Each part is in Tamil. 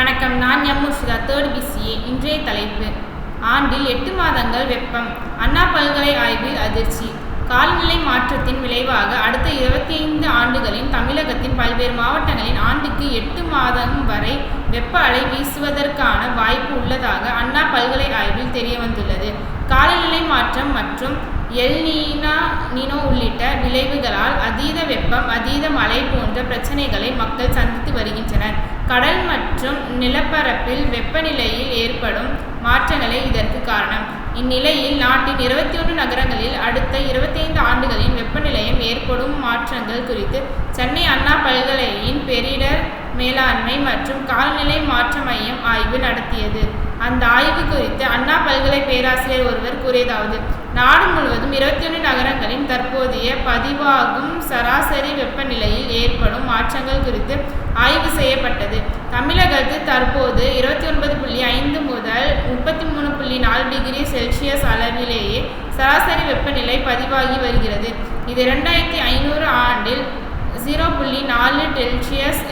வணக்கம். நான் எம். முர்ஷிதா தேர்ட் பிசிஏ இன்றைய தலைப்பு. ஆண்டில் எட்டு மாதங்கள் வெப்பம். அண்ணா பல்கலை ஆய்வில் அதிர்ச்சி. காலநிலை மாற்றத்தின் விளைவாக அடுத்த இருபத்தி ஐந்து ஆண்டுகளில் தமிழகத்தின் பல்வேறு மாவட்டங்களில் ஆண்டுக்கு எட்டு மாதம் வரை வெப்ப அலை வீசுவதற்கான வாய்ப்பு உள்ளதாக அண்ணா பல்கலை ஆய்வில் தெரியவந்துள்ளது காலநிலை மாற்றம் மற்றும் எல் நீனா நினோ உள்ளிட்ட விளைவுகளால் அதீத வெப்பம் அதீத மழை போன்ற பிரச்சனைகளை மக்கள் சந்தித்து வருகின்றனர். கடல் மற்றும் நிலப்பரப்பில் வெப்பநிலையில் ஏற்படும் மாற்றங்களே இதற்கு காரணம். இந்நிலையில் நாட்டின் இருபத்தி ஒன்று நகரங்களில் அடுத்த இருபத்தைந்து ஆண்டுகளின் வெப்பநிலையம் ஏற்படும் மாற்றங்கள் குறித்து சென்னை அண்ணா பல்கலையின் பேரிடர் மேலாண்மை மற்றும் காலநிலை மாற்ற மையம் ஆய்வு நடத்தியது. அந்த ஆய்வு குறித்து அண்ணா பல்கலை பேராசிரியர் ஒருவர் கூறியதாவது நாடு முழுவதும் இருபத்தி ஒன்று நகரங்களின் தற்போதைய பதிவாகும் சராசரி வெப்பநிலையில் ஏற்படும் மாற்றங்கள் குறித்து ஆய்வு செய்யப்பட்டது. தமிழகத்தில் தற்போது இருபத்தி ஒன்பது புள்ளி ஐந்து முதல் முப்பத்தி மூணு புள்ளி நாலு டிகிரி செல்சியஸ் அளவிலேயே சராசரி வெப்பநிலை பதிவாகி வருகிறது. இது இரண்டாயிரத்தி ஐநூறு ஆண்டு ஜீரோ புள்ளி நாலு டெல்சியஸ்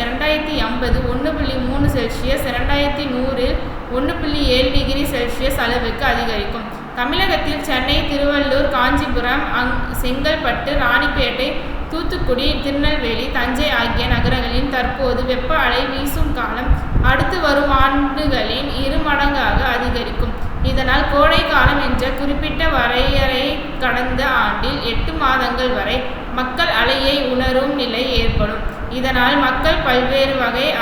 இரண்டாயிரத்தி ஒன்று புள்ளி மூணு செல்சியஸ் இரண்டாயிரத்தி நூறில் ஒன்று புள்ளி ஏழு டிகிரி செல்சியஸ் அளவுக்கு அதிகரிக்கும். தமிழகத்தில் சென்னை திருவள்ளூர் காஞ்சிபுரம் அங் செங்கல்பட்டு ராணிப்பேட்டை தூத்துக்குடி திருநெல்வேலி தஞ்சை ஆகிய நகரங்களில் தற்போது வெப்ப அலை வீசும் காலம் அடுத்து வரும் ஆண்டுகளின் இரு மடங்காக அதிகரிக்கும். இதனால் கோடை காலம் என்ற குறிப்பிட்ட வரையறை கடந்த ஆண்டில் எட்டு மாதங்கள் வரை மக்கள் அலையை உணரும் நிலை ஏற்படும். இதனால் மக்கள் பல்வேறு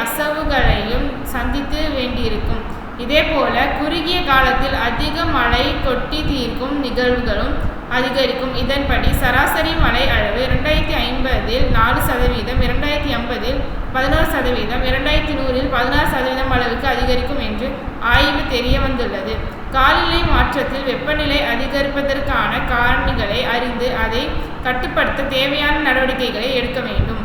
அசவுகளையும் சந்தித்து வேண்டியிருக்கும். இதேபோல குறுகிய காலத்தில் அதிக மழை கொட்டி தீர்க்கும் நிகழ்வுகளும் அதிகரிக்கும். இதன்படி சராசரி மழை அளவு இரண்டாயிரத்தி ஐம்பதில் நாலு சதவீதம் இரண்டாயிரத்தி ஐம்பதில் பதினோரு சதவீதம் இரண்டாயிரத்தி நூறில் பதினாறு சதவீதம் அளவுக்கு அதிகரிக்கும் என்று ஆய்வு தெரிய வந்துள்ளது காலநிலை மாற்றத்தில் வெப்பநிலை அதிகரிப்பதற்கான காரணிகளை அறிந்து அதை கட்டுப்படுத்த தேவையான நடவடிக்கைகளை எடுக்க வேண்டும்.